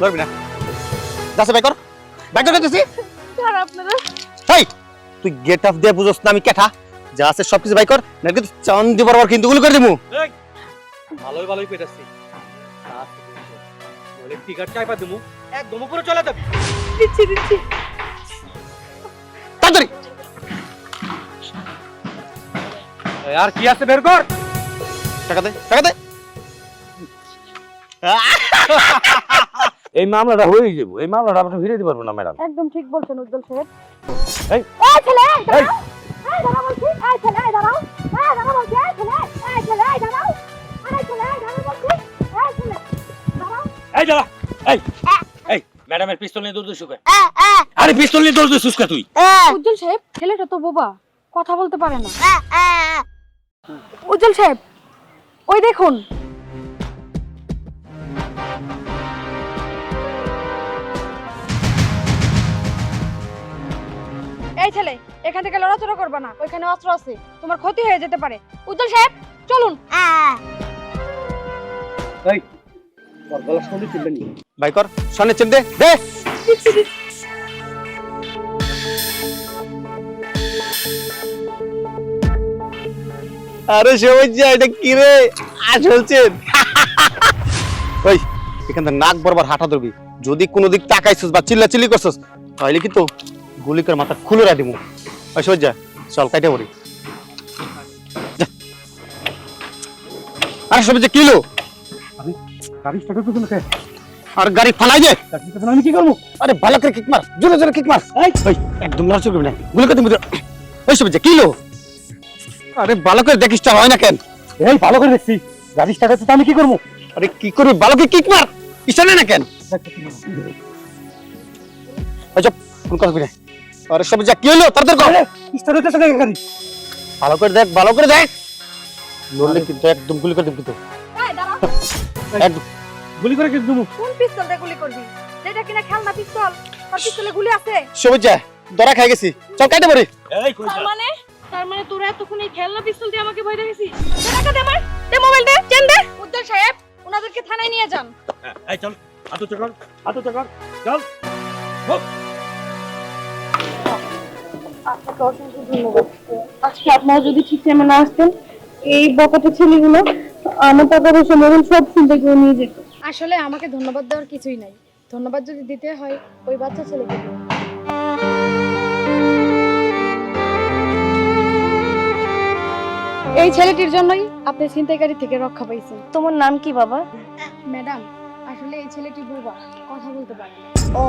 ধরবি না। যাচ্ছে বাই কর। বাই স্যার আপনারা হেই তুই গেট অফ দিয়ে বুঝোস না আমি কেঠা। যা আছে সব কিছু বাই কর না কিন্তু চান্দি বরাবর কিন্তু গুলো করে দিমু। ভালোই ভালোই পেটাচ্ছি। টিকার চাইপা দিমু। একদম উপরে চলে যাবে। দিচ্ছি দিচ্ছি। তাড়াতাড়ি। আর কি আছে বের কর। টাকা দে টাকা দে। এই মামলাটা হয়ে যাব। এই মামলাটা আপনি ফিরে দিতে পারব না ম্যাডাম। একদম ঠিক বলছেন উজ্জ্বল সাহেব। এই। এই ছেলে এই দাঁড়াও। এই। দাঁড়াও বলছি এই ছেলে এই দাঁড়াও। এই দাঁড়াও বলছি এই ছেলে এই ছেলে এই দাঁড়াও। এই ছেলে এই দাঁড়াও বলছি এই ছেলে। দাঁড়াও। এই দাঁড়া এই। এই ম্যাডামের পিস্তল নিয়ে দৌড় শুকা আরে পিস্তল নিয়ে দৌড় শুষ্কা তুই। উজ্জ্বল সাহেব ছেলেটা তো বোবা কথা বলতে পারে না। উজ্জ্বল সাহেব ওই দেখুন এই ছেলে এখান থেকে লড়াচড়া করবে না। ওইখানে অস্ত্র আছে তোমার ক্ষতি হয়ে যেতে পারে। উজ্জ্বল সাহেব চলুন। গলা শুনতে চিনবেন না? কর সামনে দে দে। আরে সবাই এটা কি রে? আসলছেন ওই এখান থেকে নাক বরাবর হাঁটা ধরবি। যদি কোনো দিক তাকাইছিস বা চিল্লা চিল্লি করছিস তাহলে কিন্তু গুলি করে মাথা খুলে দিমু। ওই যা চল কাইটে পড়ি। যা। আরে সবাই যে কিলো? গাড়ি স্টার্ট করতে না আর গাড়ি ফালাই দে। আমি কি করব? আরে ভালো করে কিক মার জোরে জোরে কিক মার। একদম লড়ছো করবি না। গুলি করে দিবি ওই সব যে কিলো? আরে ভালো করে দেখিস তো হয় না কেন? এই ভালো করে দেখছি। গাড়ি স্টার্ট করতে আমি কি করব? আরে কি করবি? ভালো করে কিক মার। ইসানে না কেন? চপ কোন কথা বলে আরে সব যা কি হলো? তাড়াতাড়ি কর। স্টার্ট হতে থাকে গাড়ি ভালো করে দেখ ভালো করে দেখ। লড়লে কিন্তু একদম গুলি করে দিবি কিন্তু। একদম। গুলি করে কি দেবো কোন পিস্তল দিয়ে গুলি করবি? যেটা কিনা খেলনা পিস্তল আর পিস্তলে গুলি আছে। সবুজ যা দরা খাই গেছি। চল কাটে পড়ি। এই কই তার মানে? তার মানে তোরা এতক্ষণ এই খেলনা পিস্তল দিয়ে আমাকে ভয় দেখাইছিস? দে টাকা দে আমার দে মোবাইল দে চেন দে। উজ্জ্বল সাহেব ওনাদেরকে থানায় নিয়ে যান। এই চল। হাতু চকর হাতু চকর আপনাকে অসংখ্য ধন্যবাদ। আজকে আপনারা যদি ঠিক টাইমে না আসতেন এই বকাটা ছেলেগুলো আমার টাকা পয়সা মরণ সব চিন্তা করে নিয়ে যেত। আসলে আমাকে ধন্যবাদ দেওয়ার কিছুই নাই। ধন্যবাদ যদি দিতে হয় ওই বাচ্চা ছেলেকে। এই ছেলেটির জন্যই আপনি ছিনতাইকারী থেকে রক্ষা পাইছেন। তোমার নাম কি বাবা? ম্যাডাম আসলে এই ছেলেটি বোবা। কথা বলতে পারে ও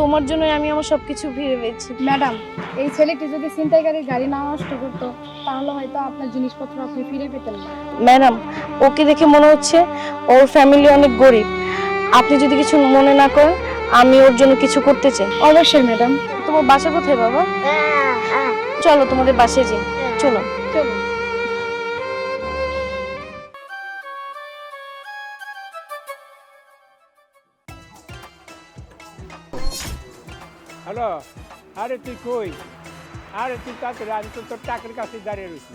তোমার জন্য আমি আমার সবকিছু ফিরে পেয়েছি ম্যাডাম এই ছেলেটি যদি ছিনতাইকারীর গাড়ি না নষ্ট করতো তাহলে হয়তো আপনার জিনিসপত্র আপনি ফিরে পেতেন না। ম্যাডাম ওকে দেখে মনে হচ্ছে ওর ফ্যামিলি অনেক গরিব। আপনি যদি কিছু মনে না করেন আমি ওর জন্য কিছু করতে চাই। অবশ্যই ম্যাডাম। তোমার বাসা কোথায় বাবা? চলো তোমাদের বাসায় যাই। চলো। আরে তুই কই? আরে তুই আমি তো তোর টাকার কাছে দাঁড়িয়ে রয়েছি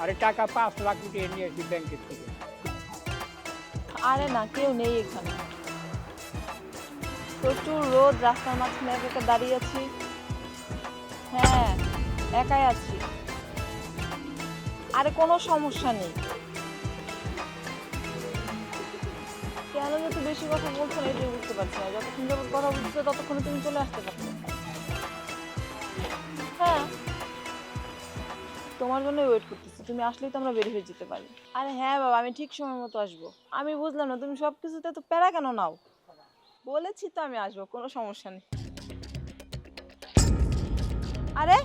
আরে টাকা পাঁচ লাখ উঠিয়ে নিয়ে ব্যাংকের থেকে। আরে না, কেউ নেই এখানে। প্রচুর রোদ, রাস্তার মাঝখানে একা দাঁড়িয়ে আছি। হ্যাঁ একাই আছি। আরে কোনো সমস্যা নেই। কেন যে বেশি কথা বলছো এটাই বুঝতে পারছি না। যতক্ষণ যখন কথা বলছো, ততক্ষণে তুমি চলে আসতে পারছ হ্যাঁ। তোমার জন্য ওয়েট করতেছি। তুমি আসলেই তো আমরা বের হয়ে যেতে পারি। আরে হ্যাঁ বাবা, আমি ঠিক সময় মতো আসব। আমি বুঝলাম না, তুমি সব কিছুতে তো প্যারা কেন নাও? বলেছি তো আমি আসব, কোনো সমস্যা নেই। আরে,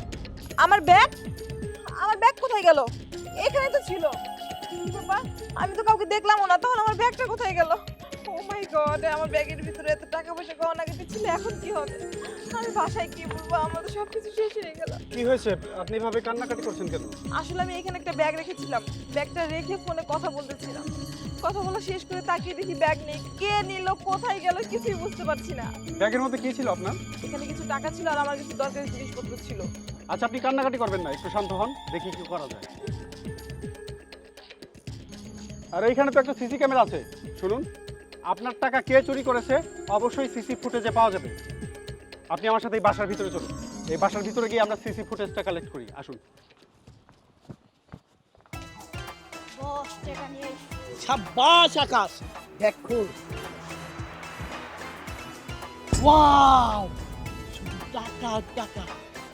আমার ব্যাগ আমার ব্যাগ কোথায় গেল? এখানে তো ছিল। আমি তো কাউকে দেখলাম না, তখন আমার ব্যাগটা কোথায় গেল? ও মাই গড আমার ব্যাগের ভিতরে এত টাকা পয়সা গহনা কিছু ছিল এখন কি হবে? আমি বাসায় কি বলব? আমার তো সব কিছু শেষ হয়ে গেল। কি হয়েছে? আপনি ভাবে কান্নাকাটি করছেন কেন? আসলে আমি এখানে একটা ব্যাগ রেখেছিলাম। ব্যাগটা রেখে ফোনে কথা বলতেছিলাম। কথা বলা শেষ করে তাকিয়ে দেখি ব্যাগ নেই। কে নিল? কোথায় গেল? কিছুই বুঝতে পারছি না। ব্যাগের মধ্যে কি ছিল আপনার? এখানে কিছু টাকা ছিল আর আমার কিছু দরকারি জিনিসপত্র ছিল। আচ্ছা আপনি কান্নাকাটি করবেন না একটু শান্ত হন দেখি কি করা যায়। আর এইখানে তো একটা সিসি ক্যামেরা আছে। শুনুন। আপনার টাকা কে চুরি করেছে অবশ্যই সিসি ফুটেজে পাওয়া যাবে। আপনি আমার সাথে এই বাসার ভিতরে চলুন। এই বাসার ভিতরে গিয়ে আমরা সিসি ফুটেজটা কালেক্ট করি। আসুন। সাব্বাস আকাশ। দেখো। ওয়াও! শুধু টাকা টাকা।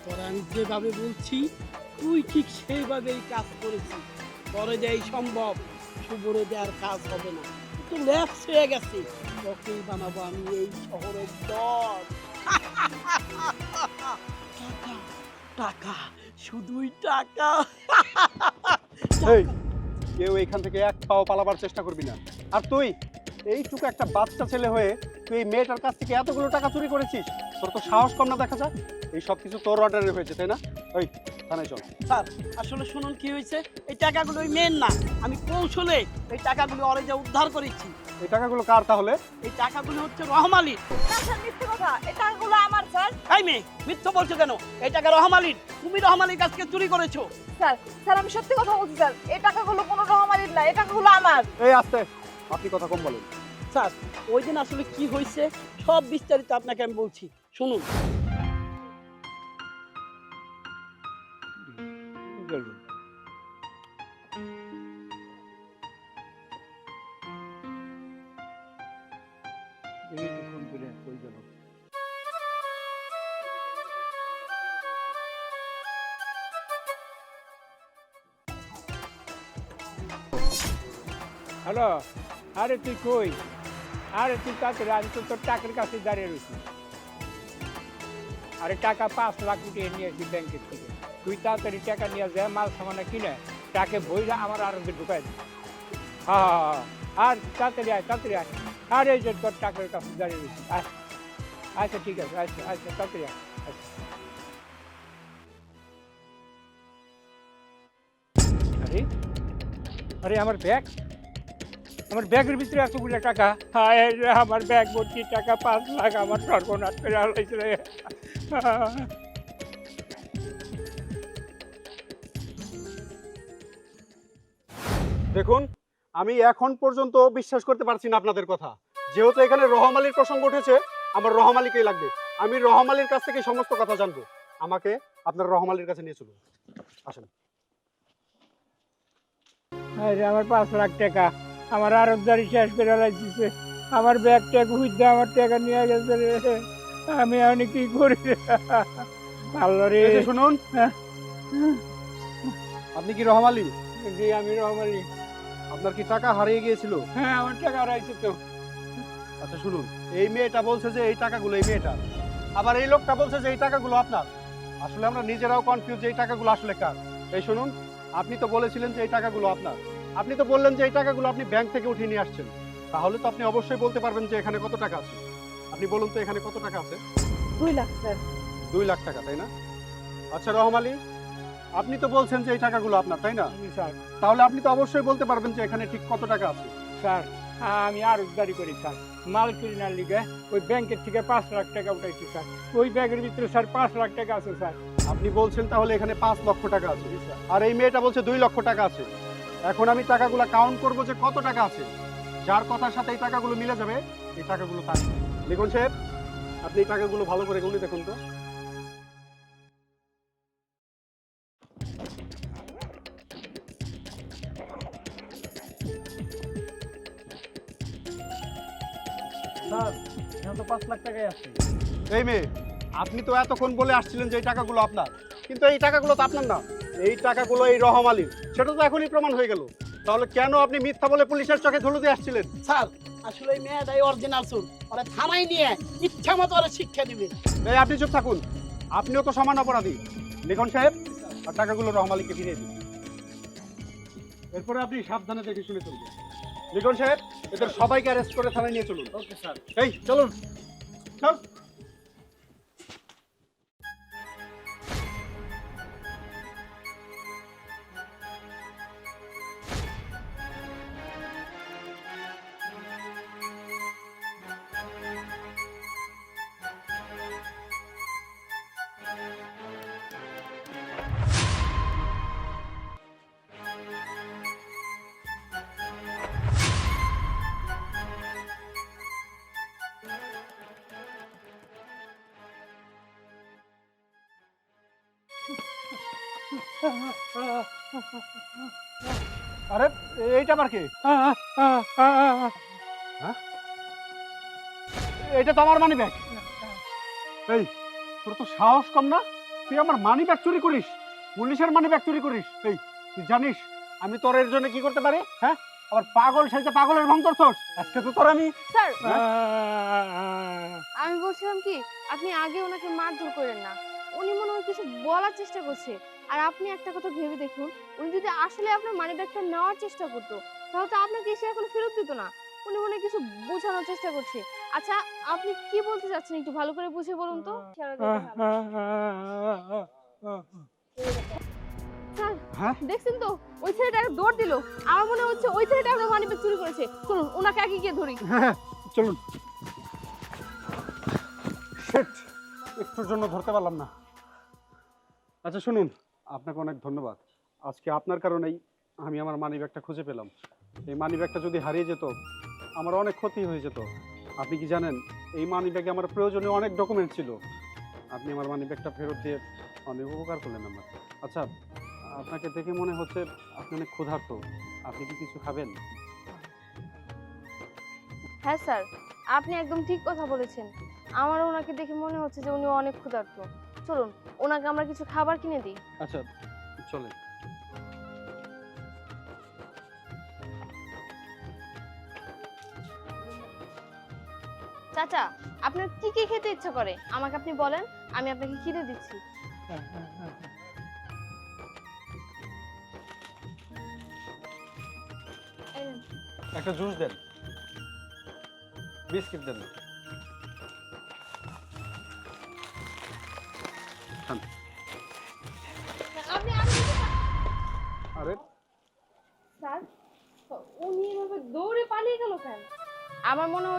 তোরা আমি যেভাবে বলছি তুই ঠিক সেইভাবেই কাজ করেছিস। পরে যে এই সম্ভব। শুভরে দেওয়ার কাজ হবে না। তো ল্যাপস হয়ে গেছে। তোকেই বানাবো আমি এই শহরের দল। টাকা টাকা, শুধুই টাকা। এই, কেউ এখান থেকে এক পাও পালাবার চেষ্টা করবি না। আর তুই? এইটুকু একটা বাচ্চা ছেলে হয়ে তুই এই মেয়েটার কাছ থেকে এতগুলো টাকা চুরি করেছিস? তোর তো সাহস কম না দেখা যায় এই সব কিছু তোর অর্ডারে হয়েছে তাই না? ওই থানায় চল। স্যার আসলে শুনুন কি হয়েছে? এই টাকাগুলো ওই মেন না। আমি কৌশলে এই টাকাগুলো অরেজা উদ্ধার করেছি। এই টাকাগুলো কার তাহলে? এই টাকাগুলো হচ্ছে রহমালির মিথ্যে কথা। এই টাকাগুলো আমার স্যার। এই মেয়ে মিথ্যা বলছো কেন? এই টাকা রহমালির তুমি রহমালির কাছ থেকে চুরি করেছ। স্যার স্যার আমি সত্যি কথা বলছি স্যার। এই টাকাগুলো কোনো রহমালির না এই টাকাগুলো আমার। এই আসতে। আপনি কথা কম বলেন। স্যার ওই দিন আসলে কি হয়েছে সব বিস্তারিত আপনাকে আমি বলছি। শুনুন। হ্যালো। আরে তুই কই? আরে তুই কাছে আমি তো তোর টাকার কাছে দাঁড়িয়ে রয়েছি আরে টাকা পাঁচ লাখ উঠিয়ে নিয়ে আসি ব্যাংকের থেকে। তুই তাড়াতাড়ি টাকা নিয়ে যা, মাল সামানা কিনে টাকে বইরা আমার আরঙ্গে ঢুকাই দিই হ্যাঁ হ্যাঁ আর তাড়াতাড়ি আয় তাড়াতাড়ি আয়। আর এই যে তোর টাকার কাছে দাঁড়িয়ে রয়েছি আচ্ছা ঠিক আছে আচ্ছা আচ্ছা তাড়াতাড়ি আয়। আচ্ছা। আরে? আরে আমার ব্যাগ? আমার ব্যাগের ভিতরে এতগুলো টাকা হায় রে আমার ব্যাগ ভর্তি টাকা পাঁচ লাখ আমার সর্বনাশ করে হারাইছে রে। দেখুন আমি এখন পর্যন্ত বিশ্বাস করতে পারছি না আপনাদের কথা। যেহেতু এখানে রহমালির প্রসঙ্গ উঠেছে আমার রহমালিকেই লাগবে। আমি রহমালির কাছ থেকে সমস্ত কথা জানব। আমাকে আপনার রহমালির কাছে নিয়ে চলুন। আসেন। আমার পাঁচ লাখ টাকা। আমার আরবদারি শেষ করে লাগছে আমার ব্যাগ ট্যাগ হুইদ্যা আমার টাকা নিয়ে গেছে রে। আমি আমি কি করি আল্লাহ রে। শুনুন। হ্যাঁ। আপনি কি রহমালি জি আমি রহমালি আপনার কি টাকা হারিয়ে গিয়েছিল? হ্যাঁ আমার টাকা হারাইছে তো। আচ্ছা শুনুন। এই মেয়েটা বলছে যে এই টাকাগুলো এই মেয়েটা। আবার এই লোকটা বলছে যে এই টাকাগুলো আপনার। আসলে আমরা নিজেরাও কনফিউজ এই টাকাগুলো আসলে কার। এই শুনুন আপনি তো বলেছিলেন যে এই টাকাগুলো আপনার। আপনি তো বললেন যে এই টাকাগুলো আপনি ব্যাংক থেকে উঠিয়ে নিয়ে আসছেন। তাহলে তো আপনি অবশ্যই বলতে পারবেন যে এখানে কত টাকা আছে। আপনি বলুন তো এখানে কত টাকা আছে? দুই লাখ স্যার। দুই লাখ টাকা তাই না? আচ্ছা রহম আলী আপনি তো বলছেন যে এই টাকাগুলো আপনার তাই না? স্যার। তাহলে আপনি তো অবশ্যই বলতে পারবেন যে এখানে ঠিক কত টাকা আছে। স্যার আমি আরবদারি করি স্যার। মাল কিনার লিগে ওই ব্যাংকের থেকে পাঁচ লাখ টাকা উঠাইছি স্যার। ওই ব্যাগের ভিতরে স্যার পাঁচ লাখ টাকা আছে স্যার। আপনি বলছেন তাহলে এখানে পাঁচ লক্ষ টাকা আছে। আর এই মেয়েটা বলছে দুই লক্ষ টাকা আছে। এখন আমি টাকাগুলো কাউন্ট করব যে কত টাকা আছে। যার কথার সাথে এই টাকাগুলো মিলে যাবে এই টাকাগুলো তার লিখুন সাহেব আপনি এই টাকাগুলো ভালো করে গুনে দেখুন তো। এই মেয়ে আপনি তো এতক্ষণ বলে আসছিলেন যে এই টাকাগুলো আপনার। কিন্তু এই টাকাগুলো তো আপনার না। এই টাকাগুলো এই রহম আলীর। সেটা তো এখনই প্রমাণ হয়ে গেল। তাহলে কেন আপনি মিথ্যা বলে পুলিশের চোখে ধুলো দিয়ে আসছিলেন? স্যার আসলে এই মেয়েটাই অরিজিনাল সুর ওরা থানায় নিয়ে ইচ্ছা মতো ওরা শিক্ষা দিবে। এই আপনি চুপ থাকুন। আপনিও তো সমান অপরাধী। লিখন সাহেব আর টাকাগুলো রহম আলীকে ফিরিয়ে দিন। এরপরে আপনি সাবধানে দেখে শুনে চলবেন লিখন সাহেব এদের সবাইকে অ্যারেস্ট করে থানায় নিয়ে চলুন। ওকে স্যার এই চলুন। চল। আরে এইটা আবার কি? এটা তো আমার মানি ব্যাগ এই তোর তো সাহস কম না? তুই আমার মানি ব্যাগ চুরি করিস পুলিশের মানি ব্যাগ চুরি করিস। এই তুই জানিস আমি তোর এর জন্য কি করতে পারি? হ্যাঁ? আবার পাগল সেজে পাগলের ভং করছস আজকে তো তোর আমি স্যার আমি বলছিলাম কি আপনি আগে ওনাকে মারধর করেন না। হয় কিছু বলার চেষ্টা করছে। আর আপনি একটা কথা ভেবে দেখুন উনি যদি আসলে আপনার মানি ব্যাগটা নেওয়ার চেষ্টা করতো তাহলে তো আপনাকে এসে এখন ফেরত দিত না। উনি মনে কিছু বোঝানোর চেষ্টা করছে। আচ্ছা আপনি কি বলতে চাচ্ছেন একটু ভালো করে বুঝে বলুন তো? হ্যাঁ? দেখছেন তো? ওই ছেলেটা দৌড় দিল। আমার মনে হচ্ছে ওই ছেলেটা আপনার মানি ব্যাগ চুরি করেছে। চলুন ওনাকে আগে গিয়ে ধরি। হ্যাঁ চলুন। একটুর জন্য ধরতে পারলাম না। আচ্ছা শুনুন, আপনাকে অনেক ধন্যবাদ। আজকে আপনার কারণেই আমি আমার মানি ব্যাগটা খুঁজে পেলাম। এই মানি ব্যাগটা যদি হারিয়ে যেত, আমার অনেক ক্ষতি হয়ে যেত। আপনি কি জানেন, এই মানি ব্যাগে আমার প্রয়োজনীয় অনেক ডকুমেন্ট ছিল। আপনি আমার মানি ব্যাগটা ফেরত দিয়ে অনেক উপকার করলেন আমার আচ্ছা আপনাকে দেখে মনে হচ্ছে আপনি অনেক ক্ষুধার্ত। আপনি কি কিছু খাবেন? হ্যাঁ স্যার, আপনি একদম ঠিক কথা বলেছেন। আমার ওনাকে দেখে মনে হচ্ছে যে উনি অনেক ক্ষুধার্ত। চলুন ওনাকে আমরা কিছু খাবার কিনে দিই। আচ্ছা চলে চাচা আপনার কি কি খেতে ইচ্ছা করে? আমাকে আপনি বলেন আমি আপনাকে কিনে দিচ্ছি। একটা জুস দেন। বিস্কিট দেন।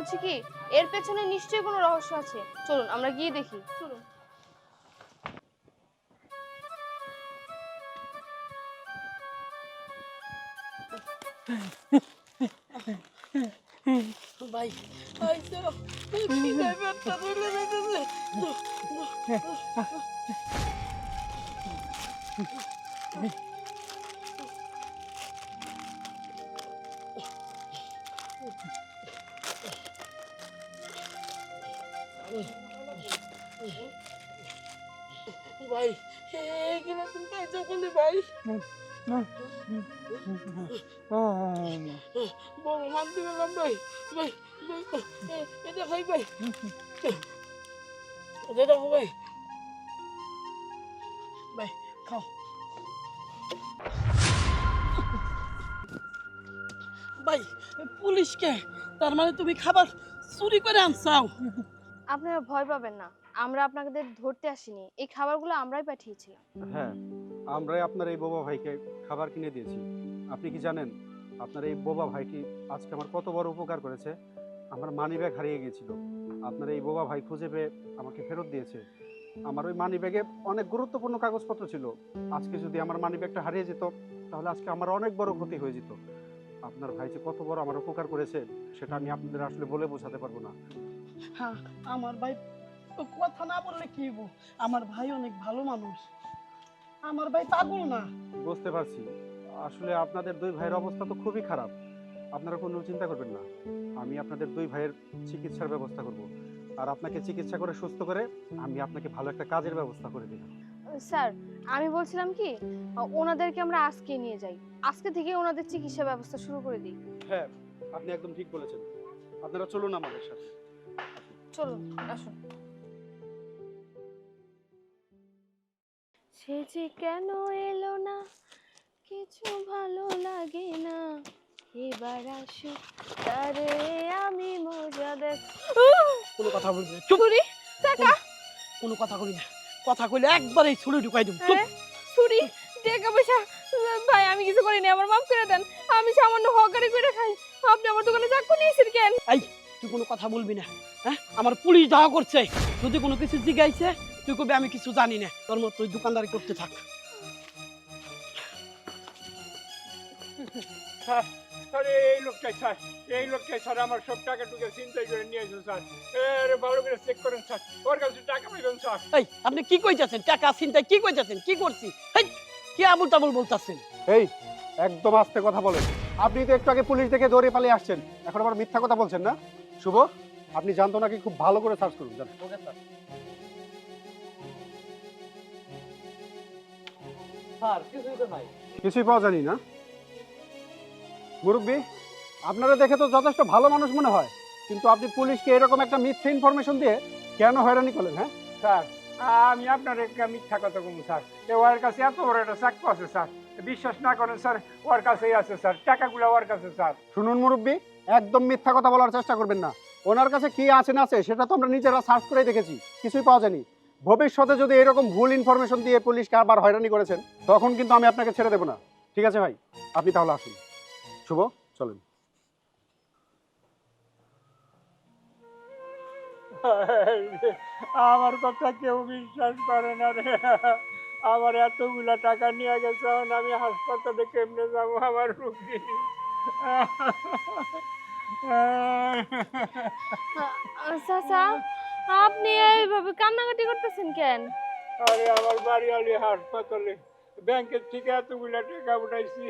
হচ্ছে কি এর পেছনে নিশ্চয়ই কোনো রহস্য আছে। চলুন আমরা গিয়ে দেখি। চলুন। ভাই আইসো ধরে ভাই ভাই পুলিশকে তার মানে তুমি খাবার চুরি করে আনছাও আপনারা ভয় পাবেন না। আমরা আপনাদের ধরতে আসিনি। এই খাবারগুলো আমরাই পাঠিয়েছিলাম। হ্যাঁ। আমরাই আপনার এই বোবা ভাইকে খাবার কিনে দিয়েছি। আপনি কি জানেন, আপনার এই বোবা ভাইটি আজকে আমার কত বড় উপকার করেছে? আমার মানি ব্যাগ হারিয়ে গিয়েছিল। আপনার এই বোবা ভাই খুঁজে পেয়ে আমাকে ফেরত দিয়েছে। আমার ওই মানি ব্যাগে অনেক গুরুত্বপূর্ণ কাগজপত্র ছিল। আজকে যদি আমার মানি ব্যাগটা হারিয়ে যেত, তাহলে আজকে আমার অনেক বড় ক্ষতি হয়ে যেত। আপনার ভাই যে কত বড় আমার উপকার করেছে, সেটা আমি আপনাদের আসলে বলে বোঝাতে পারব না। হ্যাঁ আমার ভাই কথা না বললে কি আমার ভাই অনেক ভালো মানুষ। আমার ভাই পাগল না। বুঝতে পারছি। আসলে আপনাদের দুই ভাইয়ের অবস্থা তো খুবই খারাপ। আপনারা কোনো চিন্তা করবেন না। আমি আপনাদের দুই ভাইয়ের চিকিৎসার ব্যবস্থা করব। আর আপনাকে চিকিৎসা করে সুস্থ করে আমি আপনাকে ভালো একটা কাজের ব্যবস্থা করে দিব স্যার আমি বলছিলাম কি ওনাদেরকে আমরা আজকে নিয়ে যাই। আজকে থেকে ওনাদের চিকিৎসা ব্যবস্থা শুরু করে দিই। হ্যাঁ আপনি একদম ঠিক বলেছেন। আপনারা চলুন আমাদের সাথে। চলুন আসুন। সে যে কেন এলো না? কিছু ভালো লাগে না। এবার আসুক তারে আমি মজা দেখ কোনো কথা বলবি না চুপ। ছুরি টাকা কোনো কথা কবি না। কথা কইলে একবার এই ছুরি ঢুকাই দেব চুপ? ছুরি টাকা পয়সা। ভাই আমি কিছু করিনি আমার মাফ করে দেন। আমি সামান্য হকারি করে খাই। আপনি আমার দোকানে চাকু নিয়েছেন কেন? তুই কোনো কথা বলবি না হ্যাঁ? আমার পুলিশ যাওয়া করছে। যদি কোনো কিছু জিগাইছে তুই কবি আমি কিছু জানি না। তোর মতো তুই দোকানদারি করতে থাক। আরে এই লোকটাই স্যার। এই লোকটাই স্যার আমার সব টাকা টুকে চিন্তাই করে নিয়েছে স্যার। আরে ভালো করে চেক করেন স্যার। ওর কাছে টাকা পাইবেন স্যার। এই আপনি কি কইতাছেন? টাকা চিন্তায় কি কইতাছেন? কি করছি? এই কি আবুল তাবুল বলতাছেন? এই একদম আস্তে কথা বলেন। আপনি তো একটু আগে পুলিশ দেখে দৌড়ে পালিয়ে আসছেন। এখন আবার মিথ্যা কথা বলছেন না? শুভ আপনি জানতো নাকি খুব ভালো করে সার্চ করুন জান। স্যার কিছুই তো নাই। কিছুই পাওয়া জানি না? মুরব্বী আপনারা দেখে তো যথেষ্ট ভালো মানুষ মনে হয় কিন্তু আপনি পুলিশকে এরকম একটা মিথ্যে ইনফরমেশন দিয়ে কেন হয়রানি করলেন হ্যাঁ? স্যার আমি আপনার একটা মিথ্যা কথা বলব স্যার। ওর কাছে এত বড় একটা চাকু আছে স্যার। বিশ্বাস না করেন স্যার ওর কাছেই আছে স্যার। টাকাগুলো ওর কাছে স্যার। শুনুন মুরব্বী একদম মিথ্যা কথা বলার চেষ্টা করবেন না। ওনার কাছে কি আছে না আছে সেটা তো আমরা নিজেরা সার্চ করেই দেখেছি। কিছুই পাওয়া যায়নি। ভবিষ্যতে যদি এরকম ভুল ইনফরমেশন দিয়ে পুলিশকে আবার হয়রানি করেছেন তখন কিন্তু আমি আপনাকে ছেড়ে দেবো না। ঠিক আছে ভাই? আপনি তাহলে আসুন। শুভ চলেন। আমার কথা কেউ বিশ্বাস করে না রে। আমার এতগুলা টাকা নিয়ে গেছে এখন আমি হাসপাতালে কেমনে যাব আমার রুগী? চাচা আপনি এইভাবে কান্নাকাটি করতেছেন কেন? আরে আমার বাড়িওয়ালি হাসপাতালে। ব্যাংকের থেকে এতগুলা টাকা উঠাইছি।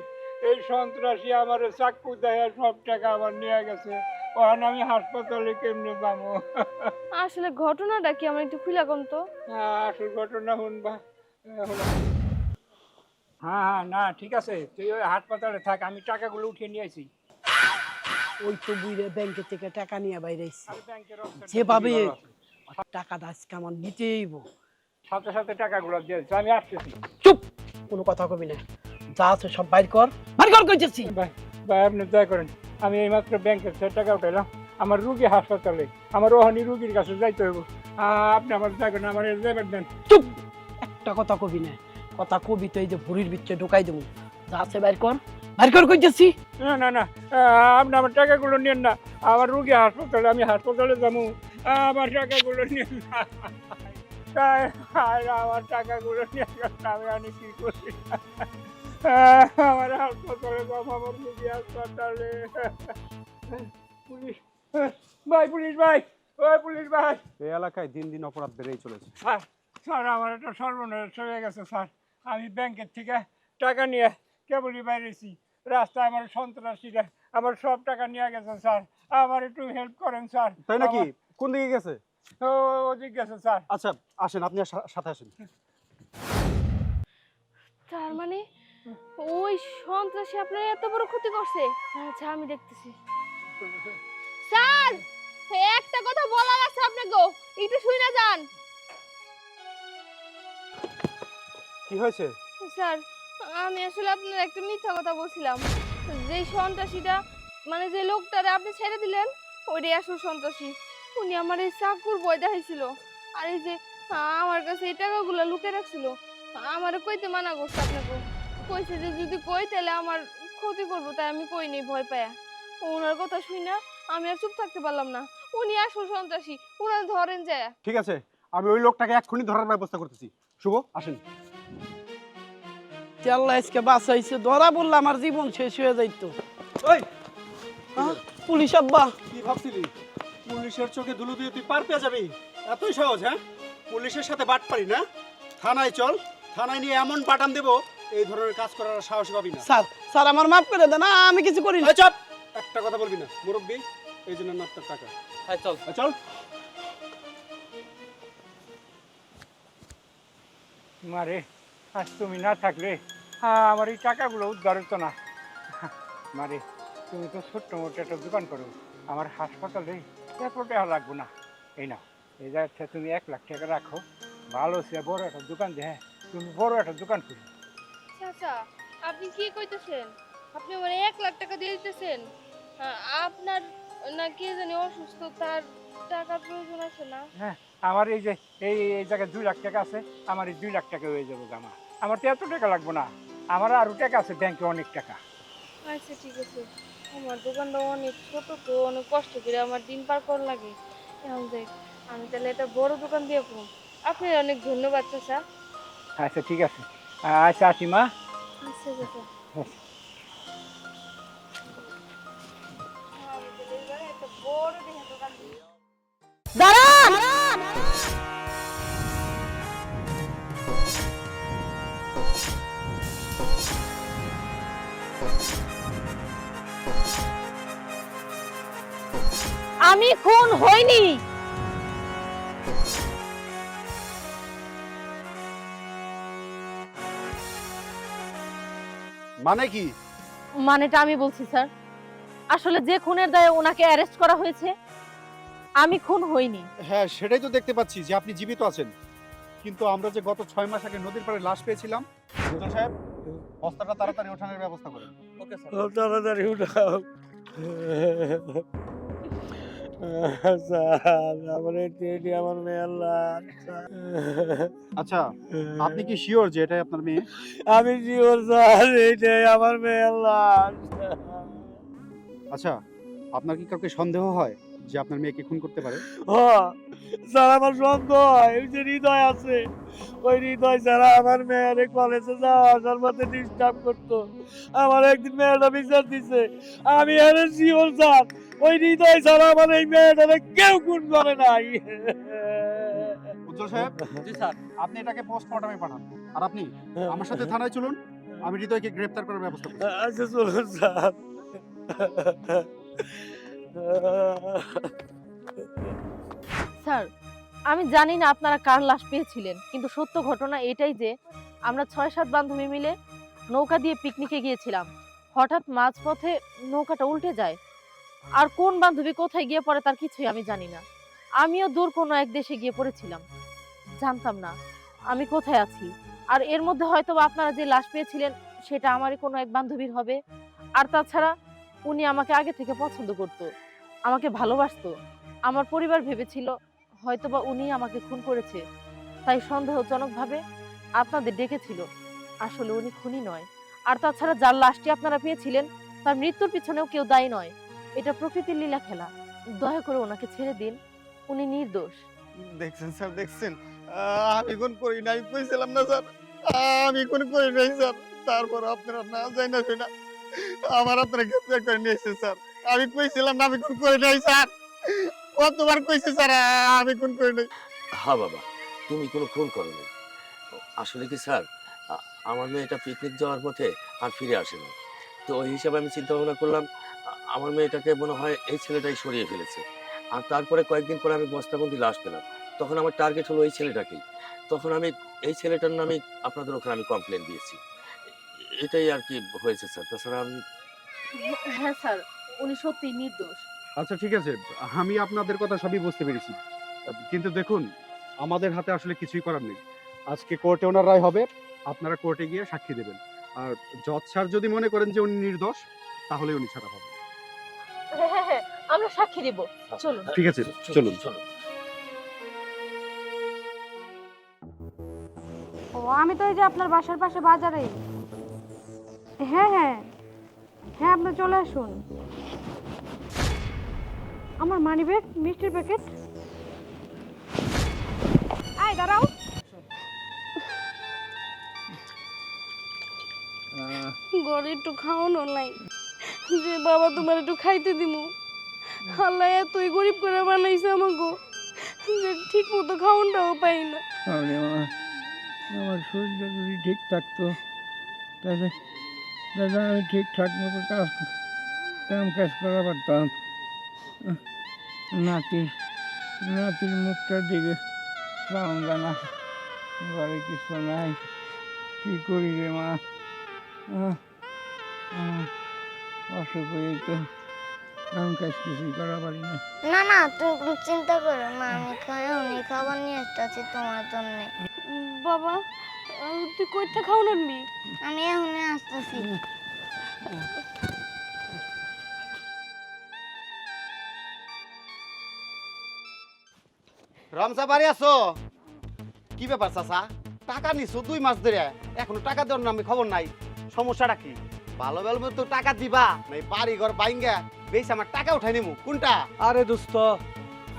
এই সন্ত্রাসী আমার চাকু দেয় সব টাকা আমার নিয়ে গেছে। ওখানে আমি হাসপাতালে কেমনে যাব? আসলে ঘটনাটা কি? আমার একটু খুলে কোন তো। আসল ঘটনা শুনবা হ্যাঁ হ্যাঁ না ঠিক আছে। তুই ওই হাসপাতালে থাক আমি টাকাগুলো উঠিয়ে নিয়ে আসি। ওই তো বুইরে ব্যাংকে থেকে টাকা নিয়ে বাইরে ব্যাংকের যেভাবে। টাকাটা আজকে আমার নিতেই সাথে সাথে টাকাগুলো দিয়ে দিচ্ছি আমি আসতেছি। চুপ! কোনো কথা কবি না। যা আছে সব বাইর কর। বাইর কর কইতেছি। ভাই ভাই আপনি দয়া করেন আমি এইমাত্র ব্যাংকের থেকে টাকা উঠাইলাম। আমার রুগী হাসপাতালে আমার ওহানি রুগীর কাছে যাইতে হইব। আপনি আমার দয়া করেন আমার দেন। চুপ! একটা কথা কবি না। কথা কবি তো এই যে ভুড়ির ভিতরে ঢুকাই দেবো। যা আছে বাইর কর। বাইর কর কইতেছি। না না না আপনি আমার টাকাগুলো নেন না। আমার রুগী হাসপাতালে আমি হাসপাতালে যাব। আমার টাকাগুলো নেন না তাই, আর আমার টাকাগুলো নিয়ে আমি আমি কি করি আমার হাসপাতালে আমার রুগী হাসপাতালে পুলিশ ভাই পুলিশ ভাই ওই পুলিশ ভাই। এই এলাকায় দিন দিন অপরাধ বেড়েই চলেছে। স্যার স্যার আমার একটা সর্বনাশ হয়ে গেছে স্যার। আমি ব্যাংকের থেকে টাকা নিয়ে কেবলই বাইরেছি রাস্তায় আমার সন্ত্রাসীরা আমার সব টাকা নিয়ে গেছে স্যার। আমার একটু হেল্প করেন স্যার। তাই নাকি? কোন দিকে গেছে? ও ওদিক গেছে স্যার। আচ্ছা আসেন আপনি সা- সাথে আসেন। তার মানে ওই সন্ত্রাসী আপনার এত বড় ক্ষতি করছে? আচ্ছা আমি দেখতেছি। স্যার একটা কথা বলার আছে আপনাকে। একটু শুই না যান। কি হয়েছে? স্যার আমি আসলে আপনার একটা মিথ্যা কথা বলছিলাম। যে সন্ত্রাসীটা মানে যে লোকটারে আপনি ছেড়ে দিলেন ওইটাই আসল সন্ত্রাসী। উনি আমার এই চাকুর বয় দেখাইছিল। আর এই যে আমার কাছে এই টাকাগুলো লুকে রাখছিল আমারে কইতে মানা করছে আপনাকে। কইছে যে যদি কই তাহলে আমার ক্ষতি করব তাই আমি কই নেই ভয় পায়া। ওনার কথা শুই না আমি আর চুপ থাকতে পারলাম না। উনি আসল সন্ত্রাসী উনার ধরেন যায়। ঠিক আছে আমি ওই লোকটাকে এক্ষুনি ধরার ব্যবস্থা করতেছি। শুভ আসেন। আল্লাহ আজকে বাঁচাইছে? ধরা বললে আমার জীবন শেষ হয়ে যাইতো। ওই পুলিশ আব্বা। কি ভাবছিলি? পুলিশের চোখে ধুলো দিয়ে তুই পার পেয়ে যাবি। এতই সহজ হ্যাঁ? পুলিশের সাথে বাট পারি না। থানায় চল থানায় নিয়ে এমন বাটাম দেবো এই ধরনের কাজ করার সাহস পাবি না। স্যার স্যার আমার মাফ করে দেন আমি কিছু করি না। চপ! একটা কথা বলবি না মুরব্বী এই জন্য না তোর টাকা। হ্যাঁ চল। এই চল। মারে আজ তুমি না থাকলে হ্যাঁ আমার এই টাকাগুলো উদ্ধার হতো না। মারে তুমি তো ছোট্ট মোটো একটা দোকান করো আমার হাসপাতালে এত টাকা লাগবো না। এই না এই জায়গাটা তুমি এক লাখ টাকা রাখো ভালো সে বড় একটা দোকান দে হ্যাঁ তুমি বড় একটা দোকান করো চাচা আপনি কি কইতেছেন? আপনি মানে এক লাখ টাকা দিয়ে দিতেছেন। আপনার না কে জানি অসুস্থ তার টাকার প্রয়োজন আছে না? হ্যাঁ আমার এই যে এই এই জায়গায় দুই লাখ টাকা আছে আমার এই দুই লাখ টাকা হয়ে যাব জামা। আমার তো এত টাকা লাগবো না আমার আরও টাকা আছে ব্যাংকে অনেক টাকা। আচ্ছা ঠিক আছে। আমার দোকানটা অনেক ছোট তো অনেক কষ্ট করে আমার দিন পার কর লাগে। এখন দেখ আমি তাহলে একটা বড় দোকান দিয়ে পড়ব আপনি অনেক ধন্যবাদ চাচা। আচ্ছা ঠিক আছে। আচ্ছা আসি মা। আচ্ছা চাচা। আমি খুন হইনি। মানে কি? মানেটা আমি বলছি স্যার। আসলে যে খুনের দায়ে ওনাকে অ্যারেস্ট করা হয়েছে আমি খুন হইনি। হ্যাঁ সেটাই তো দেখতে পাচ্ছি যে আপনি জীবিত আছেন। কিন্তু আমরা যে গত ছয় মাস আগে নদীর পাড়ে লাশ পেয়েছিলাম সাহেব বস্তাটা তাড়াতাড়ি ওঠানোর ব্যবস্থা করেন। Okay sir. তাড়াতাড়ি উঠাও। আমার মেয়ে আল্লাহ আচ্ছা। আপনি কি শিওর যে এটাই আপনার মেয়ে? আমি জিওর স্যার এইটাই আমার মেয়ে আল্লাহ আচ্ছা। আপনার কি কাউকে সন্দেহ হয় যে আপনার মেয়েকে খুন করতে পারে? স্যার আমার সন্দেহ হয় যে হৃদয় আছে ওই হৃদয় ছাড়া আমার মেয়ের কলেজে যাওয়া আসার মধ্যে ডিস্টার্ব করতো। আমার একদিন মেয়েটা বিচার দিছে আমি আরে শিওর স্যার ওই হৃদয় ছাড়া আমার এই মেয়েটারে কেউ খুন করে নাই। উজ্জ্বল সাহেব জি স্যার। আপনি এটাকে পোস্টমর্টমে পাঠান। আর আপনি আমার সাথে থানায় চলুন আমি হৃদয়কে গ্রেফতার করার ব্যবস্থা করছি। আচ্ছা চলুন স্যার। স্যার আমি জানি না আপনারা কার লাশ পেয়েছিলেন কিন্তু সত্য ঘটনা এটাই যে আমরা ছয় সাত বান্ধবী মিলে নৌকা দিয়ে পিকনিকে গিয়েছিলাম। হঠাৎ মাঝপথে নৌকাটা উল্টে যায়। আর কোন বান্ধবী কোথায় গিয়ে পড়ে তার কিছুই আমি জানি না। আমিও দূর কোনো এক দেশে গিয়ে পড়েছিলাম। জানতাম না আমি কোথায় আছি। আর এর মধ্যে হয়তো আপনারা যে লাশ পেয়েছিলেন সেটা আমারই কোনো এক বান্ধবীর হবে। আর তাছাড়া উনি আমাকে আগে থেকে পছন্দ করত, আমাকে ভালোবাসতো। আমার পরিবার ভেবেছিল হয়তোবা উনি আমাকে খুন করেছে। তাই সন্দেহজনকভাবে আপনাদের ডেকেছিল। আসলে উনি খুনি নয়। আর তাছাড়া যার লাশটি আপনারা পেয়েছিলেন, তার মৃত্যুর পিছনেও কেউ দায়ী নয়। এটা প্রকৃতির লীলা খেলা। দয়া করে ওনাকে ছেড়ে দিন। উনি নির্দোষ। দেখছেন স্যার দেখছেন? আমি কোন করি নাই কইছিলাম না স্যার। আমি কোন করি নাই স্যার। তারপর আপনারা না যাই না শুনা আমার আপনারা গ্রেফতার করে নিয়েছে স্যার। আমি কইছিলাম না আমি কোন করি নাই স্যার। কতবার কইছি স্যার আমি কোন করি নাই। হ্যাঁ বাবা তুমি কোনো খুন করনি আসলে কি স্যার আমার মেয়েটা পিকনিক যাওয়ার পথে আর ফিরে আসে না তো ওই হিসাবে আমি চিন্তা ভাবনা করলাম আমার মেয়েটাকে মনে হয় এই ছেলেটাই সরিয়ে ফেলেছে। আর তারপরে কয়েকদিন পরে আমি বস্তাবন্দি লাশ পেলাম। তখন আমার টার্গেট হলো এই ছেলেটাকেই। তখন আমি এই ছেলেটার নামে আপনাদের ওখানে আমি কমপ্লেন দিয়েছি। এটাই আর কি হয়েছে স্যার তাছাড়া আমি হ্যাঁ স্যার উনি সত্যিই নির্দোষ। আচ্ছা ঠিক আছে। আমি আপনাদের কথা সবই বুঝতে পেরেছি। কিন্তু দেখুন আমাদের হাতে আসলে কিছুই করার নেই। আজকে কোর্টে ওনার রায় হবে। আপনারা কোর্টে গিয়ে সাক্ষী দেবেন। আর জজ স্যার যদি মনে করেন যে উনি নির্দোষ তাহলে উনি ছাড়া পাবেন হ্যাঁ হ্যাঁ হ্যাঁ আমরা সাক্ষী দেব। চলুন। ঠিক আছে চলুন চলুন ও আমি তো এই যে আপনার বাসার পাশে বাজারে। হ্যাঁ হ্যাঁ। হ্যাঁ আপনি চলে আসুন। আমার মানি ব্যাগ মিষ্টির প্যাকেট। আয় দাঁড়াও। ঘরে একটু খাওয়ানো নাই। যে বাবা তোমার একটু খাইতে দিমু। আল্লাহ এতই গরিব করে বানাইছে আমাকে যে ঠিক মতো খাওয়ানটাও পাই না। আরে মা আমার শরীরটা যদি ঠিক থাকতো তাহলে তাহলে আমি ঠিকঠাক মতো কাজ কাম কাজ করা পারতাম। আহ, নাতির মুখটার দিকে পাওয়া না ঘরে কিছু নাই। কী করি রে মা? অসুখ হয়ে তো কাম কাজ কিছুই করা পারি না। না না তুমি চিন্তা করো না আমি খাই অনেক খাবার নিয়ে আসতেছি তোমার জন্য। বাবা তুই কইতে খাওয়ান আনবি আমি এখনই আসতেছি। রমসা বাড়ি আছো? কি ব্যাপার চাচা? টাকা নিছো দুই মাস ধরে। এখনও টাকা দেওয়ার নামে খবর নাই। সমস্যাটা কি? ভালো ভালো মতো টাকা দিবা। নাই বাড়ি ঘর বাইঙ্গা বেশ আমার টাকা উঠাই নিমু। কোনটা? আরে দোস্ত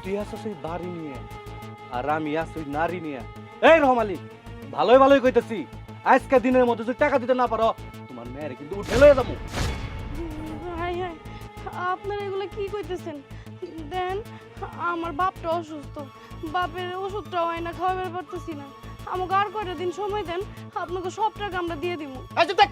তুই আছো সেই বাড়ি নিয়ে আর আমি আছি নারী নিয়ে। এই রহমালি ভালোই ভালোই কইতেছি। আজকে দিনের মধ্যে যদি টাকা দিতে না পারো তোমার মেয়ের কিন্তু উঠে লয়ে যাব। আপনারা এগুলো কি কইতেছেন? দেন আমার বাপটা অসুস্থ। বাপের ওষুধটাও হয় না খাওয়াবার পারতেছি না। আমাকে আর কয়টা দিন সময় দেন আপনাকে সব টাকা আমরা দিয়ে দিব এই চুপ থাক।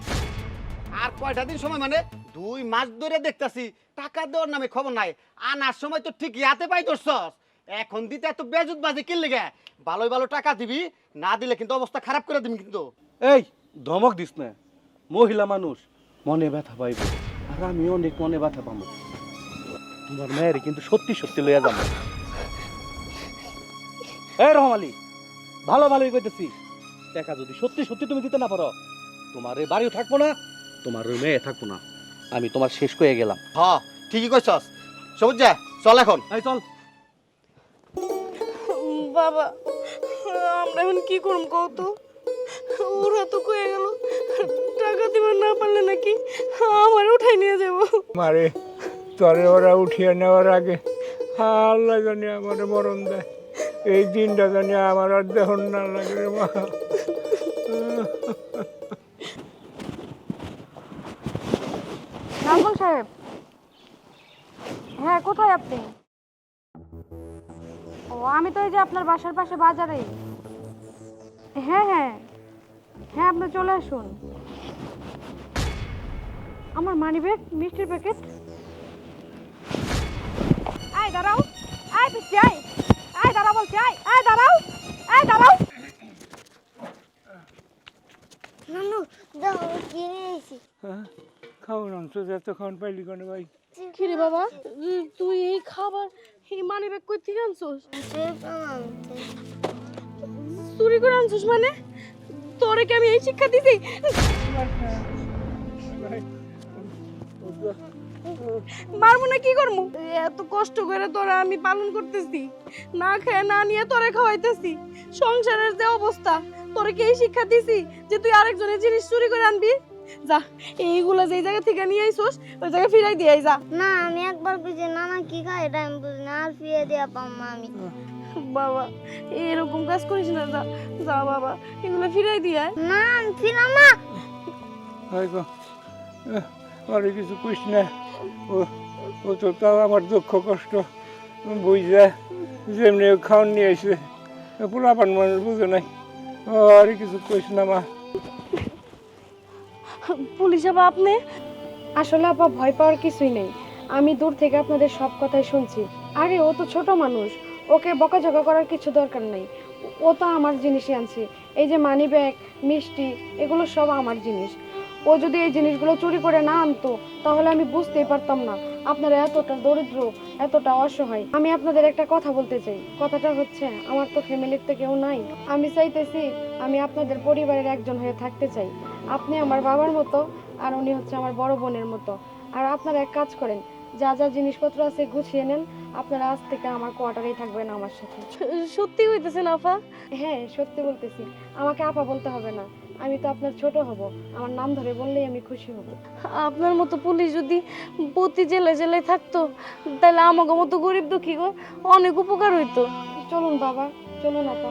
আর কয়টা দিন সময় মানে? দুই মাস ধরে দেখতাছি, টাকা দেওয়ার নামে খবর নাই। আনার সময় তো ঠিক হাতে পাই ধরছস। এখন দিতে এত বেজুত বাজে কি লেগে? ভালোই ভালো টাকা দিবি, না দিলে কিন্তু অবস্থা খারাপ করে দিবি কিন্তু। এই, ধমক দিস না। মহিলা মানুষ, মনে ব্যথা পাইব। আর আমি অনেক মনে ব্যথা পাবো। তোমার মেয়ের কিন্তু সত্যি সত্যি লইয়া যাব। এই রহমালি ভালো ভালোই কইতেছি। টাকা যদি সত্যি সত্যি তুমি দিতে না পারো, তোমার এই বাড়িও থাকব না তোমার মেয়ে থাকব না। আমি তোমার শেষ করে গেলাম। হ ঠিকই কইছস। সবুজ যা চল এখন। এই চল। বাবা আমরা এখন কি করব কত ওরা তো কয়ে গেল টাকা দিবার না পারলে নাকি আমার উঠাই নিয়ে যাব। মারে তরে ওরা উঠিয়ে নেওয়ার আগে আল্লাহ জানি আমার মরণ দেয়। এই দিনটা জানি আমার আর দেহন না লাগে মা। সাহেব। হ্যাঁ কোথায় আপনি? ও আমি তো এই যে আপনার বাসার পাশে বাজারে। হ্যাঁ হ্যাঁ। হ্যাঁ আপনি চলে আসুন। আমার মানি ব্যাগ মিষ্টির প্যাকেট। আয় দাঁড়াও। আয় পিচ্ছি আয় আয় দাঁড়াও বলছি আয় আয় দাঁড়াও। আয় দাঁড়াও। নানু দাও কিনে এসেছি এতক্ষণ পাইলি ভাই? বাবা, তুই খাবার কই থেকে চুরি করে মানে? তোরে আমি এই শিক্ষা দিছি? মারবো না কি করব? এত কষ্ট করে তোরা আমি পালন করতেছি। না খেয়ে না নিয়ে তোরে খাওয়াইতেছি। সংসারের যে অবস্থা, তোরে কি এই শিক্ষা দিছি যে তুই আরেকজনের জিনিস চুরি করে আনবি? যা এইগুলা যেই জায়গা থেকে নিয়ে আইসোস ওই জায়গায় ফিরাই দিয়ে যা। না আমি একবার বুঝি নানা কি খায়? এটা আমি বুঝি না আর ফিরে দেওয়া পাম্মা আমি। বাবা এরকম কাজ করিস না যা যা বাবা এগুলো ফিরাই দিয়ে না আমি ফিরামা হয় গো আরে কিছু কইস না। ও ও তো তাও আমার দুঃখ কষ্ট বুঝা যেমনি খাওয়ান নিয়ে আসে পোলাপান মানুষ বুঝে নাই। ও আরে কিছু কইস না মা। পুলিশ আবা আপনি? আসলে আপা, ভয় পাওয়ার কিছুই নেই। আমি দূর থেকে আপনাদের সব কথাই শুনছি। আরে, ও তো ছোট মানুষ। ওকে বকাঝকা করার কিছু দরকার নেই। ও তো আমার জিনিসই আনছে। এই যে মানি ব্যাগ মিষ্টি, এগুলো সব আমার জিনিস। ও যদি এই জিনিসগুলো চুরি করে না আনতো, তাহলে আমি বুঝতেই পারতাম না। আপনারা এতটা দরিদ্র, এতটা অসহায়। আমি আপনাদের একটা কথা বলতে চাই। কথাটা হচ্ছে, আমার তো ফ্যামিলিতে কেউ নাই। আমি চাইতেছি, আমি আপনাদের পরিবারের একজন হয়ে থাকতে চাই। আপনি আমার বাবার মতো আর উনি হচ্ছে আমার বড় বোনের মতো। আর আপনারা এক কাজ করেন যা যা জিনিসপত্র আছে গুছিয়ে নেন আপনারা আজ থেকে আমার কোয়ার্টারেই থাকবেন আমার সাথে। সত্যি হইতেছেন আফা হ্যাঁ সত্যি বলতেছি। আমাকে আপা বলতে হবে না। আমি তো আপনার ছোট হব। আমার নাম ধরে বললেই আমি খুশি হব। আপনার মতো পুলিশ যদি প্রতি জেলে জেলে থাকতো তাহলে আমাকে মতো গরিব দুঃখী গো অনেক উপকার হইতো। চলুন বাবা চলুন আপা